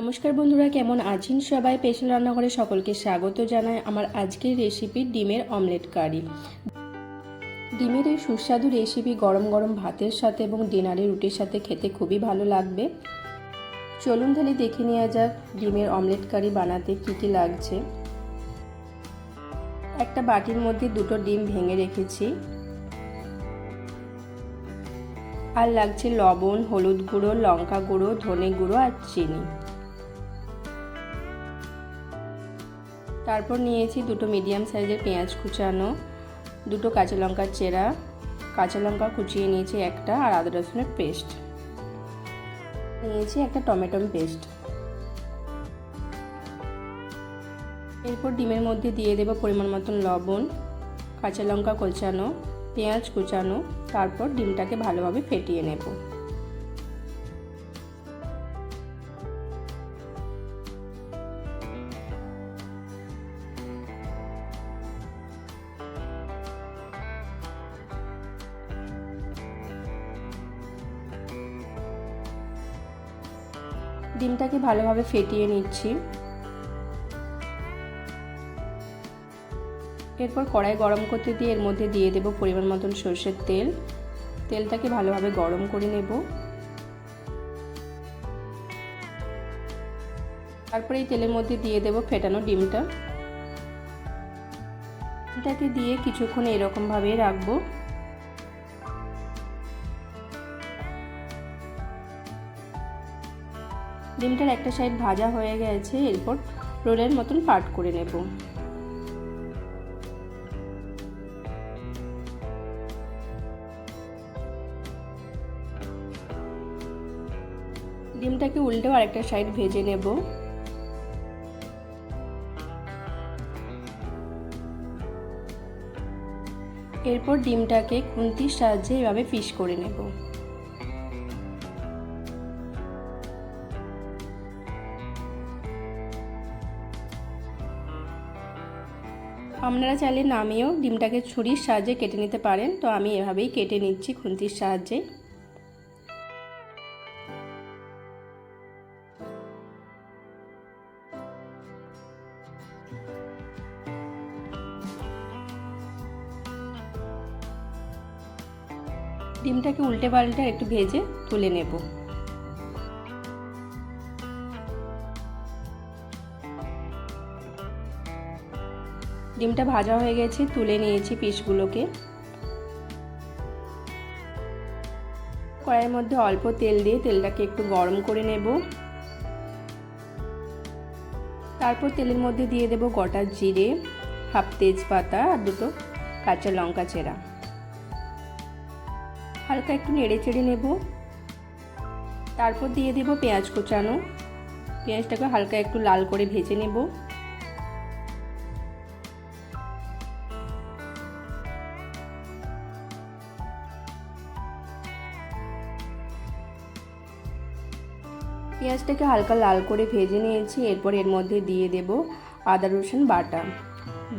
নমস্কার বন্ধুরা, কেমন আছেন সবাই? পেশাল রান্নাঘরে সকলকে স্বাগত জানায় আমার আজকের রেসিপি ডিমের অমলেট কারি ডিমের এই সুস্বাদু রেসিপি গরম গরম ভাতের সাথে এবং ডিনারে রুটির সাথে খেতে খুবই ভালো লাগবে। চলুন তাহলে দেখে নেওয়া যাক ডিমের অমলেট কারি বানাতে কী কী লাগছে। একটা বাটির মধ্যে দুটো ডিম ভেঙে রেখেছি। আর লাগছে লবণ, হলুদ গুঁড়ো, লঙ্কা গুঁড়ো, ধনে গুঁড়ো আর চিনি। তারপর নিয়েছি দুটো মিডিয়াম সাইজের পেঁয়াজ কুচানো, দুটো কাঁচা লঙ্কার চেরা, কাঁচা লঙ্কা কুচিয়ে নিয়েছি একটা, আর আদা রসুনের পেস্ট নিয়েছি একটা টমেটো পেস্ট এরপর ডিমের মধ্যে দিয়ে দেবো পরিমাণ মতন লবণ, কাঁচা লঙ্কা কোচানো, পেঁয়াজ কুচানো, তারপর ডিমটাকে ভালোভাবে ফেটিয়ে নেব। ডিমটাকে ভালোভাবে ফেটিয়ে নিচ্ছি। এরপর কড়াই গরম করতে দিয়ে এর মধ্যে দিয়ে দেব পরিমাণ মতন সর্ষের তেল। তেলটাকে ভালোভাবে গরম করে নেব। তারপরে এই তেলের মধ্যে দিয়ে দেব ফেটানো ডিমটা। ডিমটাকে দিয়ে কিছুক্ষণ এরকমভাবে রাখব। ডিমটার একটা সাইড ভাজা হয়ে গেছে, এরপর রোলের মতন পাট করে নেব। ডিমটাকে উল্টেও আরেকটা সাইড ভেজে নেব। এরপর ডিমটাকে খুন্তির সাহায্যে এভাবে ফিশ করে নেব। আপনারা চাইলে নামিয়েও ডিমটাকে ছুরির সাহায্যে কেটে নিতে পারেন। তো আমি এভাবেই কেটে নিচ্ছি খুন্তির সাহায্যে। ডিমটাকে উল্টে পাল্টে একটু ভেজে তুলে নেব। ডিমটা ভাজা হয়ে গেছে, তুলে নিয়েছি পিসগুলোকে। কড়াইয়ের মধ্যে অল্প তেল দিয়ে তেলটাকে একটু গরম করে নেব। তারপর তেলের মধ্যে দিয়ে দেব গোটা জিরে, হাফ তেজপাতা আর দুটো কাঁচা লঙ্কা চেরা। হালকা একটু নেড়ে চেড়ে নেব। তারপর দিয়ে দেব পেঁয়াজ কোচানো। পেঁয়াজটাকে হালকা একটু লাল করে ভেজে নেব। পেঁয়াজটাকে হালকা লাল করে ভেজে নিয়েছি, এরপর এর মধ্যে দিয়ে দেব আদা, রসুন, বাটা।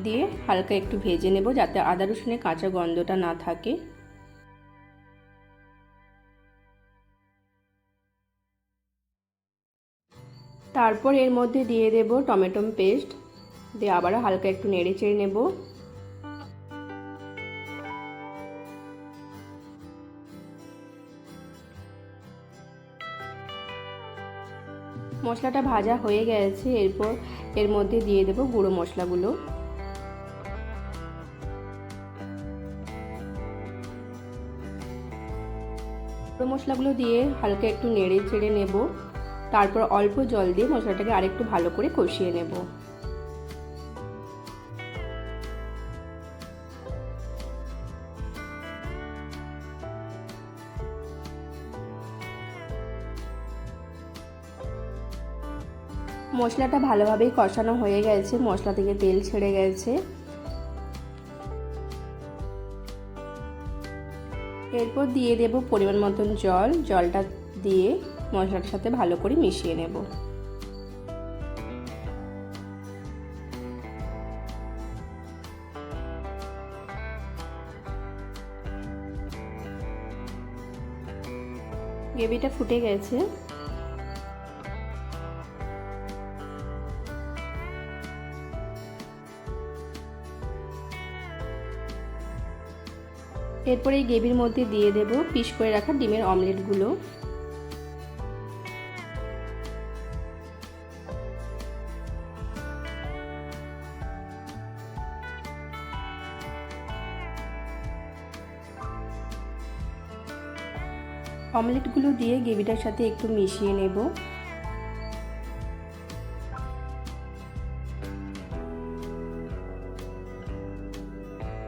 দিয়ে হালকা একটু ভেজে নেব যাতে আদা রসুনের কাঁচা গন্ধটা না থাকে। তারপর এর মধ্যে দিয়ে দেব টমেটো পেস্ট। দিয়ে আবারও হালকা একটু নেড়ে চেড়ে নেব। মশলাটা ভাজা হয়ে গেছে, এরপর এর মধ্যে দিয়ে দেব গুঁড়ো মশলাগুলো। গুঁড়ো মশলাগুলো দিয়ে হালকা একটু নেড়ে চেড়ে নেব, তারপর অল্প জল দিয়ে মশলাটাকে আরেকটু ভালো করে কষিয়ে নেব। মশলাটা ভালোভাবেই কষানো হয়ে গেছে, মশলা থেকে তেল ছেড়ে গেছে। এরপর দিয়ে দেব পরিমাণ মতন জল, জলটা দিয়ে মশলাটার সাথে ভালো করে মিশিয়ে নেব। গ্রেভিটা ফুটে গেছে। এরপরে এই গ্রেভির মধ্যে দিয়ে দেব পিস করে রাখা ডিমের অমলেটগুলো। অমলেটগুলো দিয়ে গ্রেভিটার সাথে একটু মিশিয়ে নেব।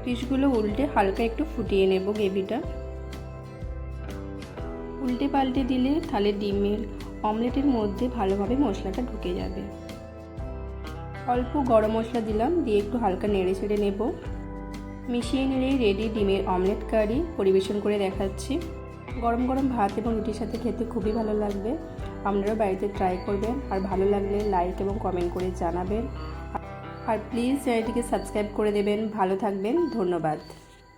পিসগুলো উল্টে হালকা একটু ফুটিয়ে নেব গ্রেভিটা। উল্টে পাল্টে দিলে তাহলে ডিমের অমলেটের মধ্যে ভালোভাবে মশলাটা ঢুকে যাবে। অল্প গরম মশলা দিলাম, দিয়ে একটু হালকা নেড়ে ছেড়ে নেব। মিশিয়ে নিলেই রেডি ডিমের অমলেট কারি পরিবেশন করে দেখাচ্ছি। গরম গরম ভাত এবং রুটির সাথে খেতে খুবই ভালো লাগবে। আপনারাও বাড়িতে ট্রাই করবেন। আর ভালো লাগলে লাইক এবং কমেন্ট করে জানাবেন। আর প্লিজ চ্যানেলটিকে সাবস্ক্রাইব করে দেবেন। ভালো থাকবেন। ধন্যবাদ।